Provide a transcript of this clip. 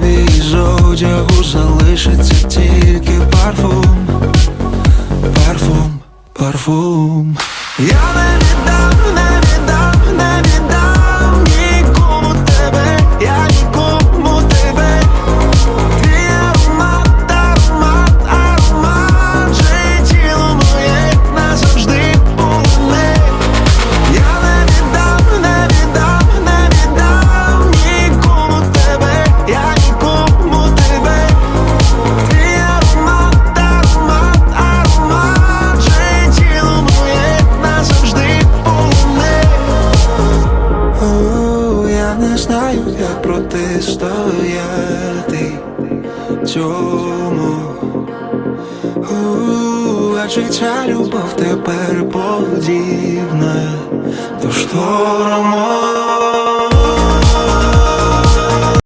твоїй одягу залишиться тільки парфум, парфум, парфум. Я не Знаю як протистояти цьому. Адже ця любов тепер подібна до шторму.